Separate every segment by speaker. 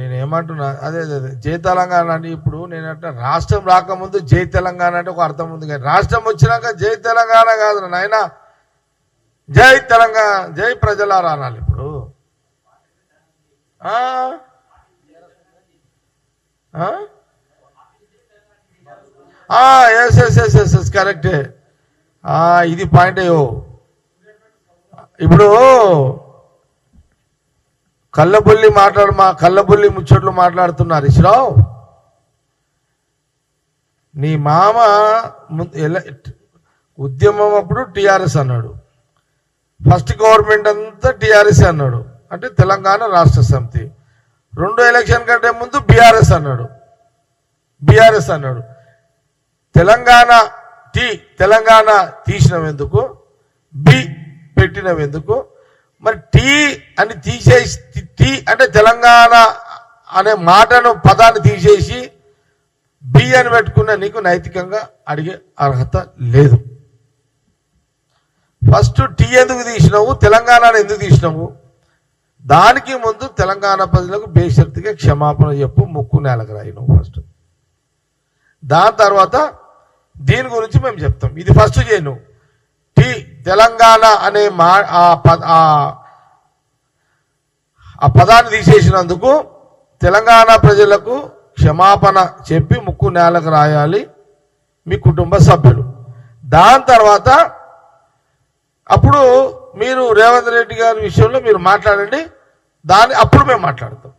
Speaker 1: నేను ఏమంటున్నా అదే అదే అదే జై తెలంగాణ అంటే ఇప్పుడు నేను అంటే రాష్ట్రం రాకముందు జై తెలంగాణ అంటే ఒక అర్థం ఉంది కానీ రాష్ట్రం వచ్చినాక జై తెలంగాణ కాదు నాయన. జై తెలంగాణ జై ప్రజలారా అనాలి ఇప్పుడు yes yes yes yes yes కరెక్టే ఇది పాయింట్ అయ్యో ఇప్పుడు కళ్ళబుల్లి మాట్లాడు మా కళ్ళబుల్లి ముచ్చట్లు మాట్లాడుతున్నారు. ఇశ్రావు నీ మామ ఉద్యమం అప్పుడు టిఆర్ఎస్ అన్నాడు. ఫస్ట్ గవర్నమెంట్ అంతా టిఆర్ఎస్ అన్నాడు. అంటే తెలంగాణ రాష్ట్ర సమితి. రెండో ఎలక్షన్ కంటే ముందు బీఆర్ఎస్ అన్నాడు. బీఆర్ఎస్ అన్నాడు. తెలంగాణ టీ తెలంగాణ తీసినవెందుకు బి పెట్టినవెందుకు మరి టీ అని తీసేసి టీ అంటే తెలంగాణ అనే మాటను పదాన్ని తీసేసి బి అని పెట్టుకున్న నీకు నైతికంగా అడిగే అర్హత లేదు. ఫస్ట్ టీ ఎందుకు తీసినావు? తెలంగాణ ఎందుకు తీసినావు? దానికి ముందు తెలంగాణ ప్రజలకు బేషరతుగా క్షమాపణ చెప్పు ముక్కు నేలకు రాయి ఫస్ట్. దాని తర్వాత దీని గురించి మేము చెప్తాం. ఇది ఫస్ట్ చేయను టీ తెలంగాణ అనే మా ఆ పద ఆ- పదాన్ని తీసేసినందుకు తెలంగాణ ప్రజలకు క్షమాపణ చెప్పి ముక్కు నేలకు రాయాలి మీ కుటుంబ సభ్యులు. దాని తర్వాత అప్పుడు మీరు రేవంత్ రెడ్డి గారి విషయంలో మీరు మాట్లాడండి దాని అప్పుడు మేము మాట్లాడతాం.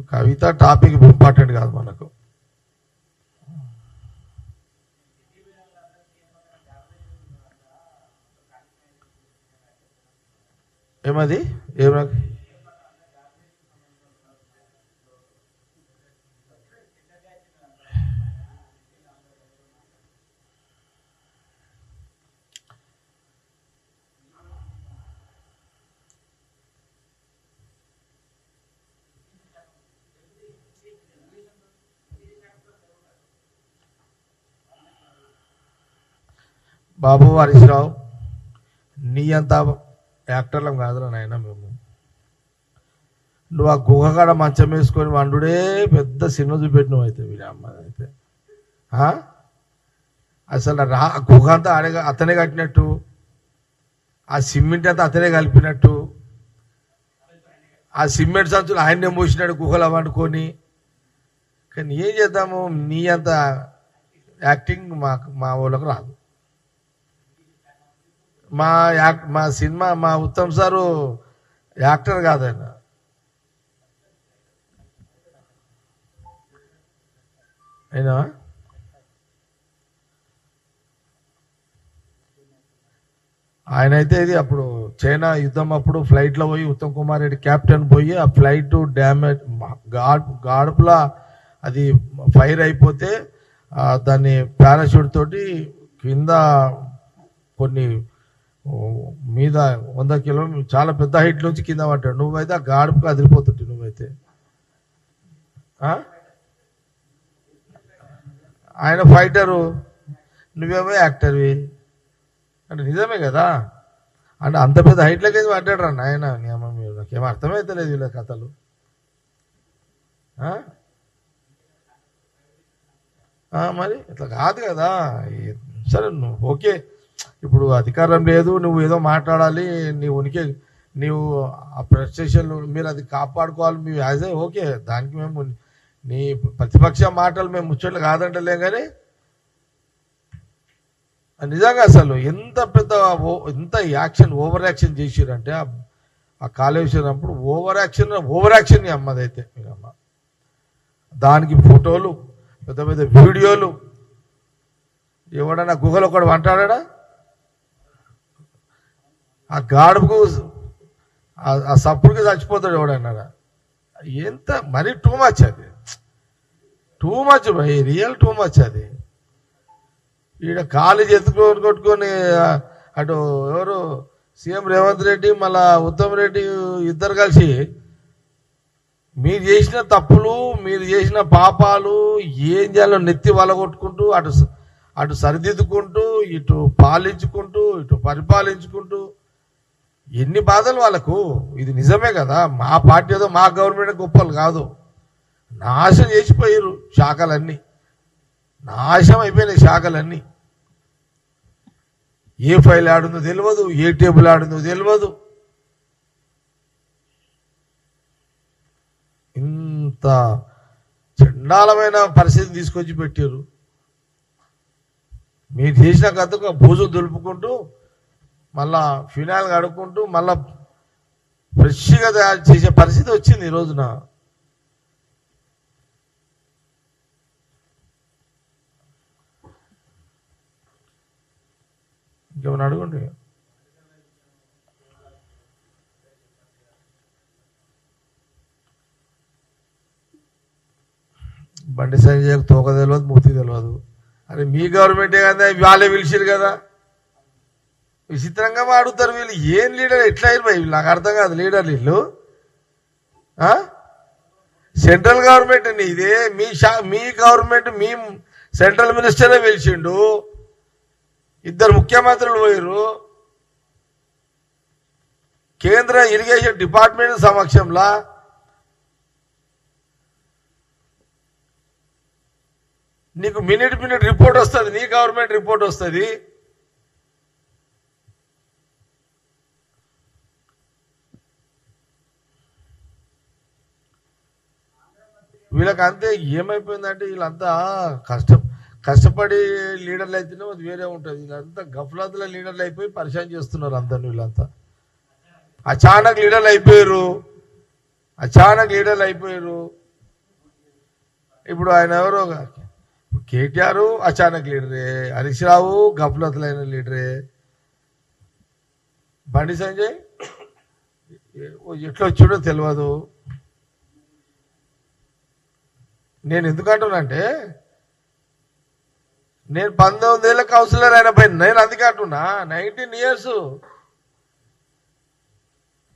Speaker 1: కవిత టాపిక్ ఇంపార్టెంట్ కాదు మనకు. ఏమది? ఏమ బాబు హరీశ్రావు నీ అంత యాక్టర్లం కాదురా నాయన మేము. నువ్వు ఆ గుహకాడ మంచం వేసుకొని వండుడే పెద్ద సినిమా చూపెట్టినవు అయితే వీడి అమ్మ అయితే. అసలు రా ఆ గుహ అంతా ఆడే అతనే కట్టినట్టు ఆ సిమెంట్ అంతా అతనే కలిపినట్టు ఆ సిమెంట్ సంచులు ఆయన్నే మోసినాడు గుహలో వండుకొని. కానీ ఏం చేద్దాము నీ అంత యాక్టింగ్ మాకు మా వాళ్ళకు రాదు. మా యాక్ మా సినిమా మా ఉత్తమ్ సారు యాక్టర్ కాదన్న అయినా? ఆయన అయితే ఇది అప్పుడు చైనా యుద్ధం అప్పుడు ఫ్లైట్లో పోయి ఉత్తమ్ కుమార్ రెడ్డి కెప్టెన్ పోయి ఆ ఫ్లైట్ డ్యామేజ్ గాడ్ గాడుపులా అది ఫైర్ అయిపోతే దాన్ని పారాషూట్ తోటి కింద కొన్ని మీద వంద కిలోమీటర్ చాలా పెద్ద హైట్ నుంచి కింద పడ్డాడు. నువ్వైతే ఆ గాడుపు అదిరిపోతుంటే నువ్వైతే. ఆయన ఫైటరు నువ్వేమో యాక్టర్వి అంటే నిజమే కదా? అంటే అంత పెద్ద హైట్లోకి పడ్డాడు రా ఆయన నీ మీరు నాకేం అర్థమైతలేదు వీళ్ళ కథలు. మరి ఇట్లా కాదు కదా. సరే నువ్వు ఓకే. ఇప్పుడు అధికారం లేదు నువ్వు ఏదో మాట్లాడాలి నీ ఉనికి నీవు ఆ ప్రెస్టేషన్ మీరు అది కాపాడుకోవాలి మీ యాజ్ ఏ ఓకే దానికి మేము నీ ప్రతిపక్ష మాటలు మేము ముచ్చట్లు కాదంటలే కానీ నిజంగా అసలు ఎంత పెద్ద ఓ- ఎంత యాక్షన్ ఓవర్ యాక్షన్ చేసిరంటే ఆ- ఆ అప్పుడు ఓవర్ యాక్షన్ ఓవర్ యాక్షన్ అమ్మదైతే మీరమ్మ దానికి ఫోటోలు పెద్ద పెద్ద వీడియోలు ఎవడన్నా గుహలో ఒకడు అంటాడా? ఆ గాడుపుకు ఆ- సప్పుడుకి చచ్చిపోతాడు ఎవడన్నారా ఎంత మరీ టూ మచ్ అది. టూ మచ్ భయ్ రియల్ టూ మచ్ అది. ఈడ కాలు ఎత్తుకొని కొట్టుకొని అటు ఎవరు? సీఎం రేవంత్ రెడ్డి మళ్ళా ఉత్తమ్ రెడ్డి ఇద్దరు కలిసి మీరు చేసిన తప్పులు మీరు చేసిన పాపాలు ఏం చేయాలో నెత్తి వలగొట్టుకుంటూ అటు అటు సరిదిద్దుకుంటూ ఇటు పాలించుకుంటూ ఇటు పరిపాలించుకుంటూ ఎన్ని బాధలు వాళ్ళకు? ఇది నిజమే కదా. మా పార్టీ ఏదో మా గవర్నమెంట్ గొప్పలు కాదు. నాశనం చేసిపోయారు శాఖలన్నీ. నాశనం అయిపోయినాయి శాఖలన్నీ. ఏ ఫైల్ ఆడిందో తెలియదు ఏ టేబుల్ ఆడిందో తెలియదు ఇంత చండాలమైన పరిస్థితి తీసుకొచ్చి పెట్టారు మీరు చేసిన కథకు భూజం దులుపుకుంటూ మళ్ళా ఫినాయిల్ కడుక్కుంటూ మళ్ళా ఫ్రెష్గా తయారు చేసే పరిస్థితి వచ్చింది ఈ రోజున. ఇంకేమైనా అడగండి? బండి సంజయ్ తోక తెలియదు మూతి తెలియదు. అరే మీ గవర్నమెంటే కదా వాళ్ళే పిలిచిరు కదా. విచిత్రంగా వాడుతారు వీళ్ళు. ఏం లీడర్? ఎట్లా అయిపోయి వీళ్ళు నాకు అర్థం కాదు లీడర్ వీళ్ళు. సెంట్రల్ గవర్నమెంట్ ఇదే. మీ షా మీ గవర్నమెంట్ మీ సెంట్రల్ మినిస్టరే పిలిచిండు. ఇద్దరు ముఖ్యమంత్రులు పోయారు కేంద్ర ఇరిగేషన్ డిపార్ట్మెంట్ సమక్షంలో నీకు మినిట్ మినిట్ రిపోర్ట్ వస్తుంది. నీ గవర్నమెంట్ రిపోర్ట్ వస్తుంది. వీళ్ళకి అంతే ఏమైపోయిందంటే వీళ్ళంతా కష్టం. కష్టపడి లీడర్లు అయితేనే అది వేరే ఉంటుంది. వీళ్ళంతా గఫ్లాతుల లీడర్లు అయిపోయి పరిచయం చేస్తున్నారు అందరు వీళ్ళంతా. అచానక్ లీడర్లు అయిపోయారు. అచానక్ లీడర్లు అయిపోయారు. ఇప్పుడు ఆయన ఎవరో? కేటీఆర్ అచానక్ లీడరే హరీష్ రావు గఫ్లతులైన లీడరే. బండి సంజయ్ ఎట్లా వచ్చాడో తెలియదు నేను ఎందుకు అంటున్నానంటే నేను పంతొమ్మిది ఏళ్ళ కౌన్సిలర్ అయిన నేను అందుకే అంటున్నా నైన్టీన్ ఇయర్స్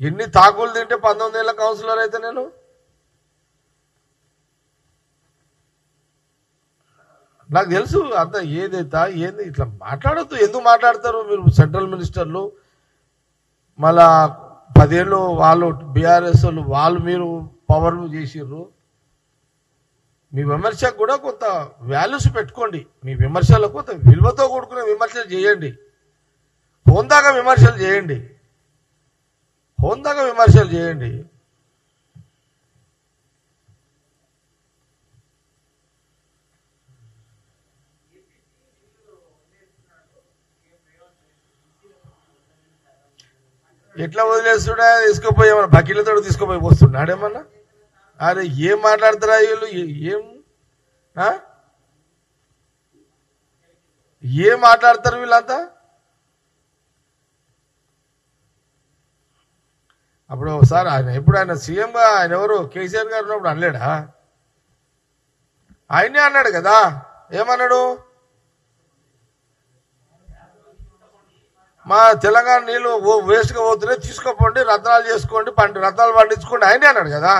Speaker 1: ఎన్ని తాకులు తింటే పంతొమ్మిది ఏళ్ళ కౌన్సిలర్ అయితే నేను? నాకు తెలుసు అంత ఏదైతే ఏంది ఇట్లా మాట్లాడద్దు ఎందుకు మాట్లాడతారు మీరు సెంట్రల్ మినిస్టర్లు మళ్ళా పదేళ్ళు వాళ్ళు బీఆర్ఎస్ వాళ్ళు వాళ్ళు మీరు పవర్లు చేసిర్రు. మీ విమర్శకు కూడా కొంత వాల్యూస్ పెట్టుకోండి. మీ విమర్శలకు కొంత విలువతో కూడుకునే విమర్శలు చేయండి. హోందాగా విమర్శలు చేయండి. హోందాగా విమర్శలు చేయండి. ఎట్లా వదిలేస్తుడా? తీసుకుపోయి ఏమన్నా బకీలతో తీసుకుపోయి వస్తున్నాడేమన్నా అరే ఏం మాట్లాడతారా వీళ్ళు? ఏం ఏం? మాట్లాడతారు వీళ్ళంతా? అప్పుడు ఒకసారి ఆయన ఎప్పుడు ఆయన సీఎంగా ఆయన ఎవరు? కేసీఆర్ గారు ఉన్నప్పుడు అనలేడా? ఆయనే అన్నాడు కదా. ఏమన్నాడు? మా తెలంగాణ నీళ్ళు వేస్ట్గా పోతున్నాయి తీసుకోపోండి రత్నాలు చేసుకోండి పంట రత్నాలు పండించుకోండి ఆయనే అన్నాడు కదా.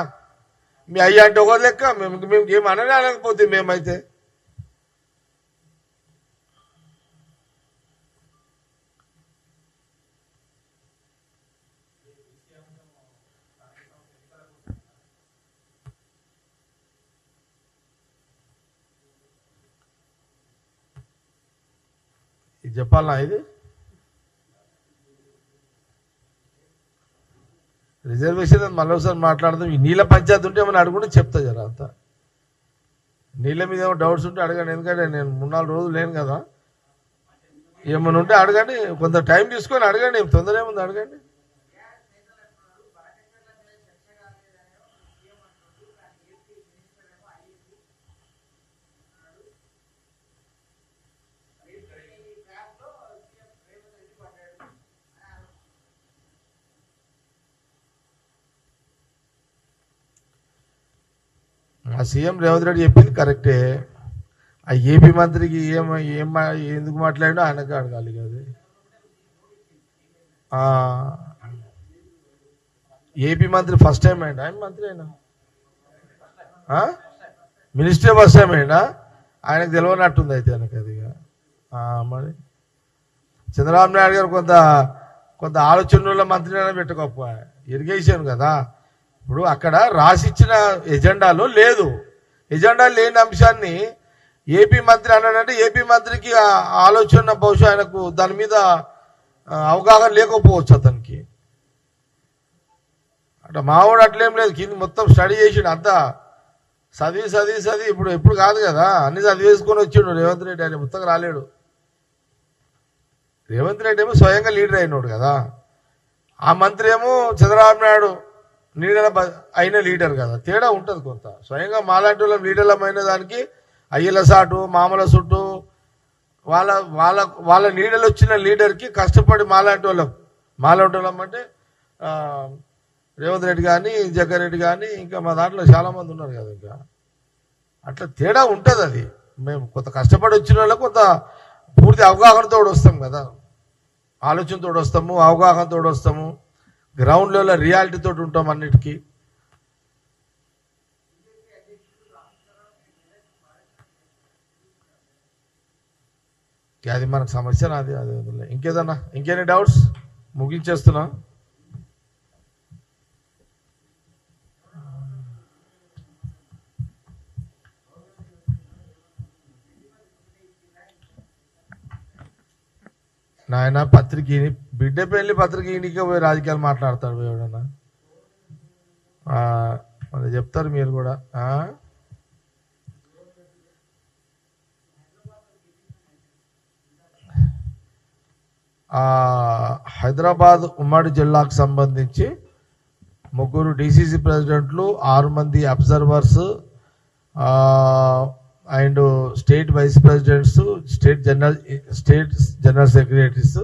Speaker 1: మీ అయ్య అంటే ఒక లెక్క మేము మేము ఏం అననే అనకపోతే మేమైతే ఇది చెప్పాలనా ఇది రిజర్వేషన్ మళ్ళీ ఒకసారి మాట్లాడదాం. ఈ నీళ్ళ పంచాయతీ ఉంటే ఏమైనా అడుగుంటే చెప్తా జర అంతా. నీళ్ళ మీద ఏమో డౌట్స్ ఉంటే అడగండి. ఎందుకంటే నేను మూడు నాలుగు రోజులు లేను కదా. ఏమైనా ఉంటే అడగండి. కొంత టైం తీసుకొని అడగండి. ఏం తొందర ఏముంది అడగండి. ఆ సీఎం రేవంత్ రెడ్డి చెప్పింది కరెక్టే. ఆ ఏపీ మంత్రికి ఏం ఏం ఎందుకు మాట్లాడినో ఆయనకు అడగాలి కదా. ఏపీ మంత్రి ఫస్ట్ టైం అయినా? ఆయన మంత్రి అయినా? మినిస్టర్ ఫస్ట్ టైం అయినా? ఆయనకు తెలియనట్టుంది అయితే ఆయనకు అది మరి చంద్రబాబు నాయుడు గారు కొంత కొంత ఆలోచనలో మంత్రి అయినా పెట్టుకోప ఇరిగేషన్ కదా. ఇప్పుడు అక్కడ రాసిచ్చిన ఎజెండాలో లేదు. ఎజెండా లేని అంశాన్ని ఏపీ మంత్రి అన్నాడంటే ఏపీ మంత్రికి ఆలోచన బహుశా ఆయనకు దాని మీద అవగాహన లేకపోవచ్చు అతనికి. అంటే మావాడు అట్లేం లేదు. కింద మొత్తం స్టడీ చేసిండు అంతా. చదివి చదివి చదివి ఇప్పుడు ఎప్పుడు కాదు కదా. అన్ని చదివేసుకొని వచ్చిండు రేవంత్ రెడ్డి. ఆయన మొత్తం రాలేడు. రేవంత్ రెడ్డి ఏమో స్వయంగా లీడర్ అయినాడు కదా. ఆ మంత్రి ఏమో చంద్రబాబు నాయుడు నీడల అయిన లీడర్ కదా. తేడా ఉంటుంది కొంత. స్వయంగా మాలాంటి వాళ్ళం లీడర్లం అయిన దానికి అయ్యల సాటు మామల సుట్టు వాళ్ళ వాళ్ళ వాళ్ళ నీడలు వచ్చిన లీడర్కి కష్టపడి మాలాంటి వాళ్ళం. మాలాంటి వాళ్ళం అంటే రేవంత్ రెడ్డి కానీ జగన్ రెడ్డి కానీ ఇంకా మా దాంట్లో చాలామంది ఉన్నారు కదా ఇంకా. అట్లా తేడా ఉంటుంది అది. మేము కొంత కష్టపడి వచ్చిన వాళ్ళకి కొంత పూర్తి అవగాహనతో వస్తాం కదా. ఆలోచనతో వస్తాము అవగాహనతో వస్తాము. గ్రౌండ్లలో రియాలిటీ తోటి ఉంటాం అన్నిటికీ. అది మనకు సమస్య నాది అది ఇంకేదన్నా? ఇంకేany డౌట్స్? ముగించేస్తున్నా. నాయన పత్రికని బిడ్డ పెళ్ళి పత్రిక ఈయనకే పోయి రాజకీయాలు మాట్లాడతాడు ఎవడన్నా. మరి చెప్తారు మీరు కూడా. హైదరాబాద్ ఉమ్మడి జిల్లాకు సంబంధించి ముగ్గురు డిసిసి ప్రెసిడెంట్లు ఆరు మంది observers and state vice presidents state general state general secretaries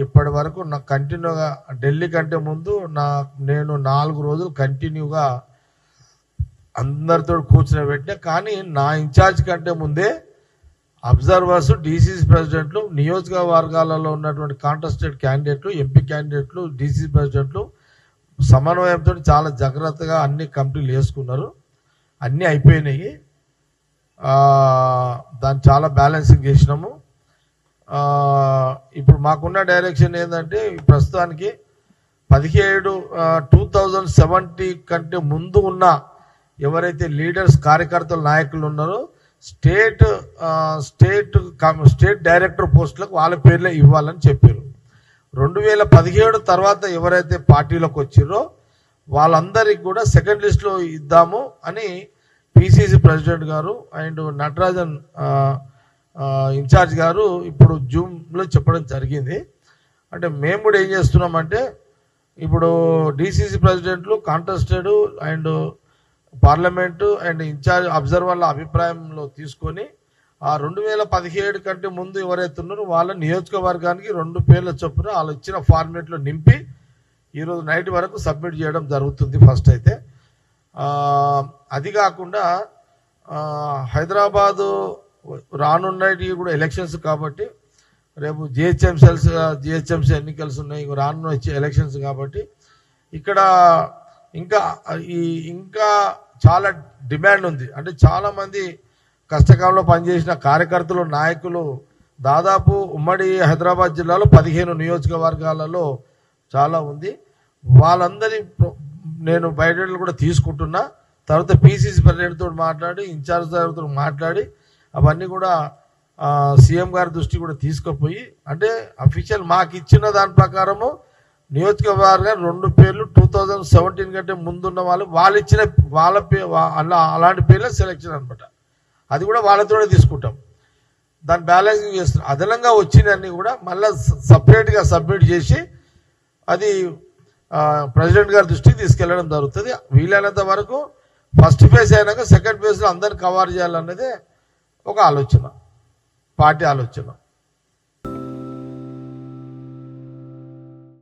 Speaker 1: ఇప్పటి వరకు నాకు కంటిన్యూగా ఢిల్లీ కంటే ముందు నా నేను నాలుగు రోజులు కంటిన్యూగా అందరితో కూర్చుని పెట్టినా కానీ నా ఇన్ఛార్జ్ కంటే ముందే అబ్జర్వర్స్ డీసీసీ ప్రెసిడెంట్లు నియోజకవర్గాలలో ఉన్నటువంటి కాంటెస్టెడ్ క్యాండిడేట్లు ఎంపీ క్యాండిడేట్లు డీసీసీ ప్రెసిడెంట్లు సమన్వయంతో చాలా జాగ్రత్తగా అన్ని కమిటీలు వేసుకున్నారు అన్నీ అయిపోయినాయి. దాన్ని చాలా బ్యాలెన్సింగ్ చేసినాము. ఇప్పుడు మాకున్న డైరెక్షన్ ఏంటంటే ప్రస్తుతానికి పదిహేడు టూ థౌజండ్ సెవెంటీ కంటే ముందు ఉన్న ఎవరైతే లీడర్స్ కార్యకర్తలు నాయకులు ఉన్నారో స్టేట్ స్టేట్ స్టేట్ డైరెక్టర్ పోస్టులకు వాళ్ళ పేర్లే ఇవ్వాలని చెప్పారు. రెండు వేల పదిహేడు తర్వాత ఎవరైతే పార్టీలోకి వచ్చారో వాళ్ళందరికి కూడా సెకండ్ లిస్ట్లో ఇద్దాము అని పిసిసి ప్రెసిడెంట్ గారు అండ్ నటరాజన్ ఇన్ఛార్జ్ గారు ఇప్పుడు జూమ్లో చెప్పడం జరిగింది. అంటే మేము కూడా ఏం చేస్తున్నామంటే ఇప్పుడు డిసిసి ప్రెసిడెంట్లు contested and parliament and in charge అబ్జర్వర్ల అభిప్రాయంలో తీసుకొని ఆ రెండు వేల పదిహేడు కంటే ముందు ఎవరైతే ఉన్నారో వాళ్ళ నియోజకవర్గానికి రెండు పేర్ల చొప్పున వాళ్ళు ఇచ్చిన ఫార్మేట్లో నింపి ఈరోజు నైట్ వరకు సబ్మిట్ చేయడం జరుగుతుంది ఫస్ట్ అయితే. అది కాకుండా హైదరాబాదు రానున్నవి కూడా ఎలక్షన్స్ కాబట్టి రేపు జిహెచ్ఎంసీఎల్స్ జిహెచ్ఎంసీ ఎన్నికల్స్ ఉన్నాయి రానున్న వచ్చే ఎలక్షన్స్ కాబట్టి ఇక్కడ ఇంకా ఈ ఇంకా చాలా డిమాండ్ ఉంది. అంటే చాలామంది కష్టకాలంలో పనిచేసిన కార్యకర్తలు నాయకులు దాదాపు ఉమ్మడి హైదరాబాద్ జిల్లాలో పదిహేను నియోజకవర్గాలలో చాలా ఉంది. వాళ్ళందరి నేను బయట కూడా తీసుకుంటున్నా. తర్వాత పీసీసీ ప్రెసిడెంట్తో మాట్లాడి ఇన్ఛార్జ్ తోటి మాట్లాడి అవన్నీ కూడా సీఎం గారి దృష్టి కూడా తీసుకుపోయి అంటే అఫీషియల్ మాకు ఇచ్చిన దాని ప్రకారము నియోజకవర్గం రెండు పేర్లు టూ థౌజండ్ సెవెంటీన్ కంటే ముందున్న వాళ్ళు వాళ్ళు ఇచ్చిన వాళ్ళ పే అలా అలాంటి పేర్లే సెలెక్షన్ అనమాట అది కూడా వాళ్ళతోనే తీసుకుంటాం. దాన్ని బ్యాలెన్సింగ్ చేస్తున్నాం. అదనంగా వచ్చినన్ని కూడా మళ్ళీ సపరేట్గా సబ్మిట్ చేసి అది ప్రెసిడెంట్ గారి దృష్టికి తీసుకెళ్ళడం జరుగుతుంది. వీలైనంత వరకు ఫస్ట్ ఫేజ్ అయినాక సెకండ్ ఫేజ్లో అందరిని కవర్ చేయాలన్నదే ఒక ఆలోచన పార్టీ ఆలోచన.